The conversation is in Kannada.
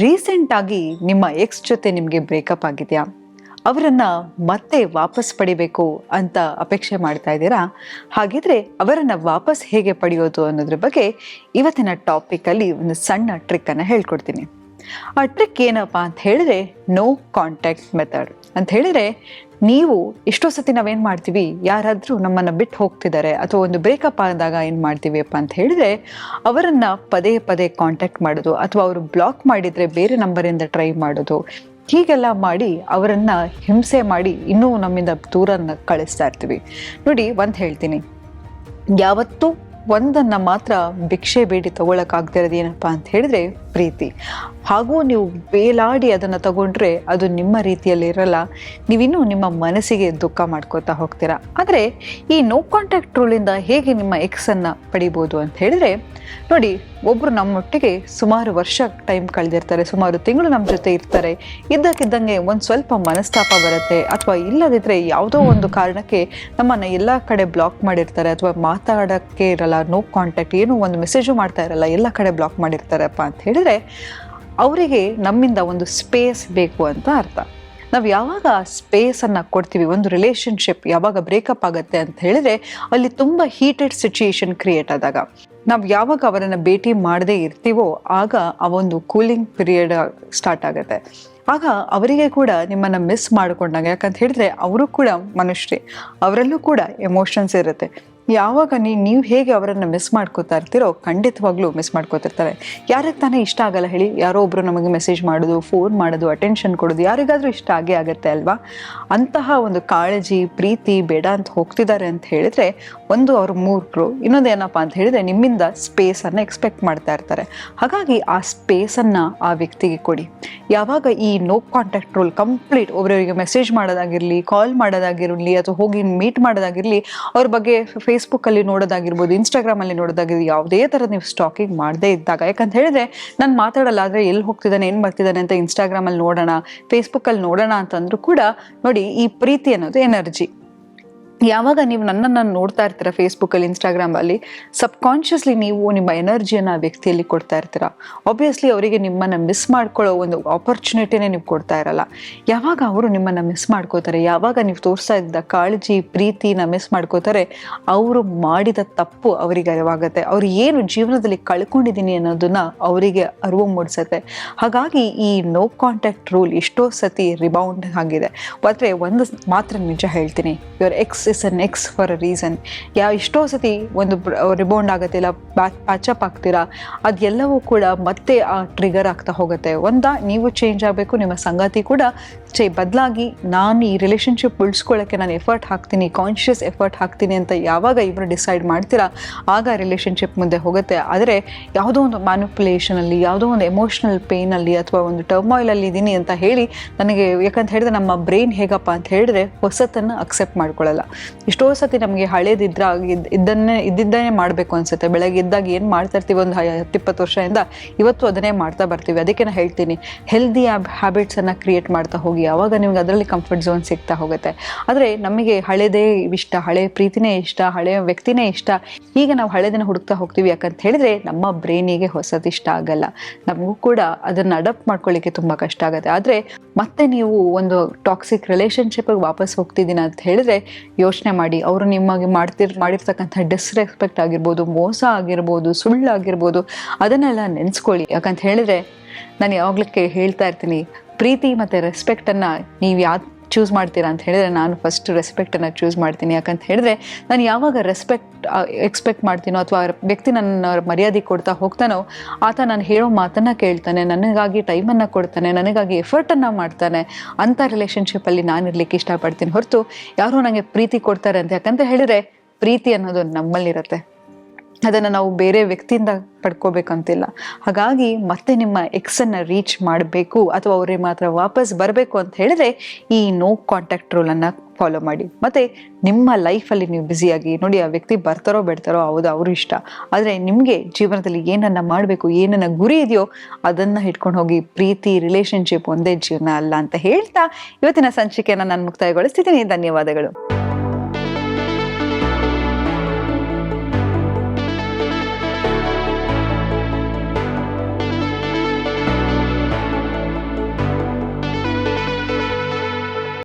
ರೀಸೆಂಟಾಗಿ ನಿಮ್ಮ ಎಕ್ಸ್ ಜೊತೆ ನಿಮಗೆ ಬ್ರೇಕಪ್ ಆಗಿದೆಯಾ? ಅವರನ್ನು ಮತ್ತೆ ವಾಪಸ್ ಪಡಿಬೇಕು ಅಂತ ಅಪೇಕ್ಷೆ ಮಾಡ್ತಾ ಇದ್ದೀರಾ? ಹಾಗಿದ್ರೆ ಅವರನ್ನು ವಾಪಸ್ ಹೇಗೆ ಪಡೆಯೋದು ಅನ್ನೋದ್ರ ಬಗ್ಗೆ ಇವತ್ತಿನ ಟಾಪಿಕಲ್ಲಿ ಒಂದು ಸಣ್ಣ ಟ್ರಿಕ್ಕನ್ನು ಹೇಳ್ಕೊಡ್ತೀನಿ. ಆ ಟ್ರಿಕ್ ಏನಪ್ಪ ಅಂತ ಹೇಳಿದ್ರೆ ನೋ ಕಾಂಟ್ಯಾಕ್ಟ್ ಮೆಥಡ್ ಅಂತ ಹೇಳಿದ್ರೆ ನೀವು ಎಷ್ಟೋ ಸತಿ ನಾವೇನು ಮಾಡ್ತೀವಿ? ಯಾರಾದರೂ ನಮ್ಮನ್ನು ಬಿಟ್ಟು ಹೋಗ್ತಿದ್ದಾರೆ ಅಥವಾ ಒಂದು ಬ್ರೇಕಪ್ ಆದಾಗ ಏನು ಮಾಡ್ತೀವಿ ಅಪ್ಪ ಅಂತ ಹೇಳಿದ್ರೆ ಅವರನ್ನು ಪದೇ ಪದೇ ಕಾಂಟ್ಯಾಕ್ಟ್ ಮಾಡೋದು ಅಥವಾ ಅವರು ಬ್ಲಾಕ್ ಮಾಡಿದರೆ ಬೇರೆ ನಂಬರಿಂದ ಟ್ರೈ ಮಾಡೋದು. ಹೀಗೆಲ್ಲ ಮಾಡಿ ಅವರನ್ನು ಹಿಂಸೆ ಮಾಡಿ ಇನ್ನೂ ನಮ್ಮಿಂದ ದೂರನ್ನು ಕಳಿಸ್ತಾ ಇರ್ತೀವಿ. ನೋಡಿ, ಒಂದು ಹೇಳ್ತೀನಿ. ಯಾವತ್ತೂ ಒಂದನ್ನು ಮಾತ್ರ ಭಿಕ್ಷೆ ಬೇಡಿ ತಗೊಳಕ್ಕಾಗದೇ ಏನಪ್ಪ ಅಂತ ಹೇಳಿದ್ರೆ ಪ್ರೀತಿ. ಹಾಗೂ ನೀವು ಬೇಲಾಡಿ ಅದನ್ನು ತಗೊಂಡ್ರೆ ಅದು ನಿಮ್ಮ ರೀತಿಯಲ್ಲಿ ಇರಲ್ಲ. ನೀವಿನ್ನೂ ನಿಮ್ಮ ಮನಸ್ಸಿಗೆ ದುಃಖ ಮಾಡ್ಕೋತಾ ಹೋಗ್ತೀರಾ. ಆದರೆ ಈ ನೋ ಕಾಂಟ್ಯಾಕ್ಟ್ ರೂಲಿಂದ ಹೇಗೆ ನಿಮ್ಮ ಎಕ್ಸನ್ನು ಪಡಿಬೋದು ಅಂತ ಹೇಳಿದ್ರೆ, ನೋಡಿ ಒಬ್ಬರು ನಮ್ಮೊಟ್ಟಿಗೆ ಸುಮಾರು ವರ್ಷ ಟೈಮ್ ಕಳೆದಿರ್ತಾರೆ, ಸುಮಾರು ತಿಂಗಳು ನಮ್ಮ ಜೊತೆ ಇರ್ತಾರೆ. ಇದ್ದಕ್ಕಿದ್ದಂಗೆ ಒಂದು ಸ್ವಲ್ಪ ಮನಸ್ತಾಪ ಬರುತ್ತೆ, ಅಥವಾ ಇಲ್ಲದಿದ್ದರೆ ಯಾವುದೋ ಒಂದು ಕಾರಣಕ್ಕೆ ನಮ್ಮನ್ನು ಎಲ್ಲ ಕಡೆ ಬ್ಲಾಕ್ ಮಾಡಿರ್ತಾರೆ, ಅಥವಾ ಮಾತಾಡೋಕ್ಕೆ ಇರಲ್ಲ ನೋ ಕಾಂಟ್ಯಾಕ್ಟ್ ಏನೋ ಒಂದು ಮೆಸೇಜು ಮಾಡ್ತಾ ಇರಲ್ಲ, ಎಲ್ಲ ಕಡೆ ಬ್ಲಾಕ್ ಮಾಡಿರ್ತಾರಪ್ಪ ಅಂತ ಹೇಳಿದ್ರೆ ಅವರಿಗೆ ನಮ್ಮಿಂದ ಒಂದು ಸ್ಪೇಸ್ ಬೇಕು ಅಂತ ಅರ್ಥ. ನಾವು ಯಾವಾಗ ಸ್ಪೇಸನ್ನು ಕೊಡ್ತೀವಿ, ಒಂದು ರಿಲೇಷನ್ಶಿಪ್ ಯಾವಾಗ ಬ್ರೇಕಪ್ ಆಗುತ್ತೆ ಅಂತ ಹೇಳಿದ್ರೆ ಅಲ್ಲಿ ತುಂಬ ಹೀಟೆಡ್ ಸಿಚುಯೇಷನ್ ಕ್ರಿಯೇಟ್ ಆದಾಗ. ನಾವು ಯಾವಾಗ ಅವರನ್ನು ಭೇಟಿ ಮಾಡದೇ ಇರ್ತೀವೋ ಆಗ ಆ ಒಂದು ಕೂಲಿಂಗ್ ಪೀರಿಯಡ್ ಸ್ಟಾರ್ಟ್ ಆಗುತ್ತೆ. ಆಗ ಅವರಿಗೆ ಕೂಡ ನಿಮ್ಮನ್ನು ಮಿಸ್ ಮಾಡಿಕೊಂಡಾಗ ಯಾಕಂತ ಹೇಳಿದ್ರೆ ಅವರು ಕೂಡ ಮನುಷ್ಯರೇ, ಅವರಲ್ಲೂ ಕೂಡ ಎಮೋಷನ್ಸ್ ಇರುತ್ತೆ. ಯಾವಾಗ ನೀವು ಹೇಗೆ ಅವರನ್ನು ಮಿಸ್ ಮಾಡ್ಕೋತಾ ಇರ್ತೀರೋ ಖಂಡಿತವಾಗ್ಲೂ ಮಿಸ್ ಮಾಡ್ಕೋತಿರ್ತಾರೆ. ಯಾರಿಗೆ ತಾನೇ ಇಷ್ಟ ಆಗಲ್ಲ ಹೇಳಿ, ಯಾರೋ ಒಬ್ಬರು ನಮಗೆ ಮೆಸೇಜ್ ಮಾಡೋದು ಫೋನ್ ಮಾಡೋದು ಅಟೆನ್ಷನ್ ಕೊಡೋದು, ಯಾರಿಗಾದರೂ ಇಷ್ಟ ಆಗೇ ಆಗುತ್ತೆ ಅಲ್ವಾ? ಅಂತಹ ಒಂದು ಕಾಳಜಿ, ಪ್ರೀತಿ, ಬೇಡ ಅಂತ ಹೋಗ್ತಿದ್ದಾರೆ ಅಂತ ಹೇಳಿದ್ರೆ ಒಂದು ಅವ್ರ ಮೂರ್ಖರು, ಇನ್ನೊಂದು ಏನಪ್ಪ ಅಂತ ಹೇಳಿದ್ರೆ ನಿಮ್ಮಿಂದ ಸ್ಪೇಸನ್ನು ಎಕ್ಸ್ಪೆಕ್ಟ್ ಮಾಡ್ತಾ ಇರ್ತಾರೆ. ಹಾಗಾಗಿ ಆ ಸ್ಪೇಸನ್ನು ಆ ವ್ಯಕ್ತಿಗೆ ಕೊಡಿ. ಯಾವಾಗ ಈ ನೋ ಕಾಂಟ್ಯಾಕ್ಟ್ ರೂಲ್ ಕಂಪ್ಲೀಟ್ ಒಬ್ಬರಿಗೆ ಮೆಸೇಜ್ ಮಾಡೋದಾಗಿರಲಿ ಕಾಲ್ ಮಾಡೋದಾಗಿರಲಿ, ಅಥವಾ ಹೋಗಿ ಮೀಟ್ ಮಾಡೋದಾಗಿರಲಿ, ಅವ್ರ ಬಗ್ಗೆ ಫೇಸ್ಬುಕ್ಕಲ್ಲಿ ನೋಡೋದಾಗಿರ್ಬೋದು ಇನ್ಸ್ಟಾಗ್ರಾಮಲ್ಲಿ ನೋಡೋದಾಗಿರ್ಬೋದು, ಯಾವುದೇ ತರ ನೀವು ಸ್ಟಾಕಿಂಗ್ ಮಾಡದೇ ಇದ್ದಾಗ, ಯಾಕಂತ ಹೇಳಿದ್ರೆ ನಾನು ಮಾತಾಡಲ್ಲ ಆದರೆ ಎಲ್ಲಿ ಹೋಗ್ತಿದ್ದಾನೆ, ಏನು ಮಾಡ್ತಿದ್ದಾನೆ ಅಂತ ಇನ್ಸ್ಟಾಗ್ರಾಮಲ್ಲಿ ನೋಡೋಣ ಫೇಸ್ಬುಕ್ಕಲ್ಲಿ ನೋಡೋಣ ಅಂತಂದ್ರೂ ಕೂಡ ನೋಡಿ ಈ ಪ್ರೀತಿ ಅನ್ನೋದು ಎನರ್ಜಿ ಯಾವಾಗ ನೀವು ನನ್ನನ್ನು ನೋಡ್ತಾ ಇರ್ತೀರ ಫೇಸ್ಬುಕ್ಕಲ್ಲಿ ಇನ್ಸ್ಟಾಗ್ರಾಮಲ್ಲಿ ಸಬ್ಕಾನ್ಷಿಯಸ್ಲಿ ನೀವು ನಿಮ್ಮ ಎನರ್ಜಿಯನ್ನು ವ್ಯಕ್ತಿಯಲ್ಲಿ ಕೊಡ್ತಾ ಇರ್ತೀರ. ಆಬ್ವಿಯಸ್ಲಿ ಅವರಿಗೆ ನಿಮ್ಮನ್ನು ಮಿಸ್ ಮಾಡ್ಕೊಳ್ಳೋ ಒಂದು ಆಪರ್ಚುನಿಟಿನೇ ನೀವು ಕೊಡ್ತಾ ಇರಲ್ಲ. ಯಾವಾಗ ಅವರು ನಿಮ್ಮನ್ನು ಮಿಸ್ ಮಾಡ್ಕೋತಾರೆ? ಯಾವಾಗ ನೀವು ತೋರಿಸ್ತಾ ಇದ್ದ ಕಾಳಜಿ, ಪ್ರೀತಿನ ಮಿಸ್ ಮಾಡ್ಕೋತಾರೆ? ಅವರು ಮಾಡಿದ ತಪ್ಪು ಅವರಿಗೆ ಅರಿವಾಗುತ್ತೆ. ಅವ್ರು ಏನು ಜೀವನದಲ್ಲಿ ಕಳ್ಕೊಂಡಿದ್ದೀನಿ ಅನ್ನೋದನ್ನ ಅವರಿಗೆ ಅರಿವು ಮೂಡಿಸುತ್ತೆ. ಹಾಗಾಗಿ ಈ ನೋ ಕಾಂಟ್ಯಾಕ್ಟ್ ರೂಲ್ ಎಷ್ಟೋ ಸತಿ ರಿಬೌಂಡ್ ಆಗಿದೆ. ಆದರೆ ಒಂದು ಮಾತ್ರ ನಿಜ ಹೇಳ್ತೀನಿ. Your ex is an ex for a reason ಯಾವ ಎಷ್ಟೋ ಸತಿ ಒಂದು ರಿಬೌಂಡ್ ಆಗುತ್ತಿಲ್ಲ ಪ್ಯಾಚಪ್ ಆಗ್ತೀರಾ ಅದೆಲ್ಲವೂ ಕೂಡ ಮತ್ತೆ, ಆ ಟ್ರಿಗರ್ ಆಗ್ತಾ ಹೋಗುತ್ತೆ. ಒಂದ, ನೀವು ಚೇಂಜ್ ಆಗಬೇಕು, ನಿಮ್ಮ ಸಂಗಾತಿ ಕೂಡ ಚೇ, ಬದಲಾಗಿ ನಾನು ಈ ರಿಲೇಷನ್ಶಿಪ್ ಉಳಿಸ್ಕೊಳ್ಳೋಕ್ಕೆ ನಾನು ಎಫರ್ಟ್ ಹಾಕ್ತೀನಿ ಕಾನ್ಷಿಯಸ್ ಎಫರ್ಟ್ ಹಾಕ್ತೀನಿ ಅಂತ ಯಾವಾಗ ಇವರು ಡಿಸೈಡ್ ಮಾಡ್ತೀರಾ, ಆಗ ರಿಲೇಷನ್ಶಿಪ್ ಮುಂದೆ ಹೋಗುತ್ತೆ. ಆದರೆ, ಯಾವುದೋ ಒಂದು ಮ್ಯಾನುಪುಲೇಷನಲ್ಲಿ ಯಾವುದೋ ಒಂದು ಎಮೋಷ್ನಲ್ ಪೇನಲ್ಲಿ ಅಥವಾ ಒಂದು ಟರ್ಮಾಯ್ಲಲ್ಲಿ ಇದ್ದೀನಿ ಅಂತ ಹೇಳಿ, ನನಗೆ, ಯಾಕಂತ ಹೇಳಿದ್ರೆ ನಮ್ಮ ಬ್ರೈನ್ ಹೇಗಪ್ಪ ಅಂತ ಹೇಳಿದ್ರೆ ಹೊಸತನ್ನು ಅಕ್ಸೆಪ್ಟ್ ಮಾಡ್ಕೊಳ್ಳಲ್ಲ. ಎಷ್ಟೋ ಸತಿ ನಮಗೆ ಹಳೇದಿದ್ರ ಇದ್- ಇದನ್ನೇ ಇದ್ದಿದ್ದನ್ನೇ ಮಾಡಬೇಕು ಅನ್ಸುತ್ತೆ. ಬೆಳಗ್ಗೆ ಇದ್ದಾಗ ಏನು ಮಾಡ್ತಾ ಇರ್ತೀವಿ? ಒಂದು ಹತ್ತಿಪ್ಪತ್ತು ವರ್ಷದಿಂದ ಇವತ್ತು ಅದನ್ನೇ ಮಾಡ್ತಾ ಬರ್ತೀವಿ. ಅದಕ್ಕೆ ನಾನು ಹೇಳ್ತೀನಿ. ಹೆಲ್ದಿ ಹ್ಯಾಬಿಟ್ಸನ್ನು ಕ್ರಿಯೇಟ್ ಮಾಡ್ತಾ ಹೋಗಿ. ಆವಾಗ ನಿಮ್ಗೆ ಅದರಲ್ಲಿ ಕಂಫರ್ಟ್ ಝೋನ್ ಸಿಗ್ತಾ ಹೋಗುತ್ತೆ. ಆದರೆ ನಮಗೆ ಹಳೇದೇ ಇಷ್ಟ, ಹಳೆ ಪ್ರೀತಿನೇ ಇಷ್ಟ ಹಳೆಯ ವ್ಯಕ್ತಿನೇ ಇಷ್ಟ. ಈಗ ನಾವು ಹಳೆದನ್ನ ಹುಡುಕ್ತಾ ಹೋಗ್ತೀವಿ. ಯಾಕಂತ ಹೇಳಿದ್ರೆ ನಮ್ಮ ಬ್ರೈನಿಗೆ ಹೊಸದು ಇಷ್ಟ ಆಗಲ್ಲ. ನಮಗೂ ಕೂಡ ಅದನ್ನು ಅಡಾಪ್ಟ್ ಮಾಡ್ಕೊಳ್ಳಿಕ್ಕೆ ತುಂಬ ಕಷ್ಟ ಆಗುತ್ತೆ. ಆದರೆ ಮತ್ತೆ ನೀವು ಒಂದು ಟಾಕ್ಸಿಕ್ ರಿಲೇಷನ್ಶಿಪ್ಗೆ ವಾಪಸ್ ಹೋಗ್ತಿದ್ದೀನಿ ಅಂತ ಹೇಳಿದ್ರೆ ಯೋಚನೆ ಮಾಡಿ, ಅವರು ನಿಮಗೆ ಮಾಡ್ತಿರ್, ಮಾಡಿರ್ತಕ್ಕಂಥ ಡಿಸ್ರೆಸ್ಪೆಕ್ಟ್ ಆಗಿರ್ಬೋದು, ಮೋಸ ಆಗಿರ್ಬೋದು ಸುಳ್ಳು ಆಗಿರ್ಬೋದು ಅದನ್ನೆಲ್ಲ ನೆನೆಸ್ಕೊಳ್ಳಿ. ಯಾಕಂತ ಹೇಳಿದ್ರೆ, ನಾನು ಯಾವಾಗ್ಲಕ್ಕೆ ಹೇಳ್ತಾ ಇರ್ತೀನಿ, ಪ್ರೀತಿ ಮತ್ತು ರೆಸ್ಪೆಕ್ಟನ್ನು ನೀವು ಯಾವ್ದು ಚೂಸ್ ಮಾಡ್ತೀರಾ ಅಂತ ಹೇಳಿದರೆ ನಾನು ಫಸ್ಟ್ ರೆಸ್ಪೆಕ್ಟನ್ನು ಚೂಸ್ ಮಾಡ್ತೀನಿ. ಯಾಕಂತ ಹೇಳಿದ್ರೆ ನಾನು ಯಾವಾಗ ರೆಸ್ಪೆಕ್ಟ್ ಎಕ್ಸ್ಪೆಕ್ಟ್ ಮಾಡ್ತೀನೋ ಅಥವಾ ವ್ಯಕ್ತಿ ನನ್ನ ಮರ್ಯಾದೆ ಕೊಡ್ತಾ ಹೋಗ್ತಾನೋ ಆತ ನಾನು ಹೇಳೋ ಮಾತನ್ನು ಕೇಳ್ತಾನೆ, ನನಗಾಗಿ ಟೈಮನ್ನು ಕೊಡ್ತಾನೆ, ನನಗಾಗಿ ಎಫರ್ಟನ್ನು ಮಾಡ್ತಾನೆ ಅಂಥ ರಿಲೇಷನ್ಶಿಪ್ಪಲ್ಲಿ ನಾನು ಇರಲಿಕ್ಕೆ ಇಷ್ಟಪಡ್ತೀನಿ ಹೊರತು ಯಾರೋ ನನಗೆ ಪ್ರೀತಿ ಕೊಡ್ತಾರೆ ಅಂತ ಯಾಕಂತ ಹೇಳಿದರೆ ಪ್ರೀತಿ ಅನ್ನೋದು ನಮ್ಮಲ್ಲಿರುತ್ತೆ. ಅದನ್ನು ನಾವು ಬೇರೆ ವ್ಯಕ್ತಿಯಿಂದ ಪಡ್ಕೋಬೇಕಂತಿಲ್ಲ. ಹಾಗಾಗಿ ಮತ್ತೆ ನಿಮ್ಮ ಎಕ್ಸನ್ನು ರೀಚ್ ಮಾಡಬೇಕು ಅಥವಾ ಅವ್ರಿಗೆ ಮಾತ್ರ ವಾಪಸ್ ಬರಬೇಕು ಅಂತ ಹೇಳಿದ್ರೆ ಈ ನೋ ಕಾಂಟ್ಯಾಕ್ಟ್ ರೂಲನ್ನು ಫಾಲೋ ಮಾಡಿ. ಮತ್ತು ನಿಮ್ಮ ಲೈಫಲ್ಲಿ ನೀವು ಬ್ಯುಸಿಯಾಗಿ ನೋಡಿ ಆ ವ್ಯಕ್ತಿ ಬರ್ತಾರೋ ಬಿಡ್ತಾರೋ ಹೌದು ಅವರು ಇಷ್ಟ. ಆದರೆ ನಿಮಗೆ ಜೀವನದಲ್ಲಿ ಏನನ್ನು ಮಾಡಬೇಕು, ಏನನ್ನ ಗುರಿ ಇದೆಯೋ ಅದನ್ನು ಹಿಡ್ಕೊಂಡು ಹೋಗಿ ಪ್ರೀತಿ ರಿಲೇಶನ್ಶಿಪ್ ಒಂದೇ ಜೀವನ ಅಲ್ಲ ಅಂತ ಹೇಳ್ತಾ ಇವತ್ತಿನ ಸಂಚಿಕೆಯನ್ನು ನಾನು ಮುಕ್ತಾಯಗೊಳಿಸ್ತಿದ್ದೀನಿ. ಧನ್ಯವಾದಗಳು.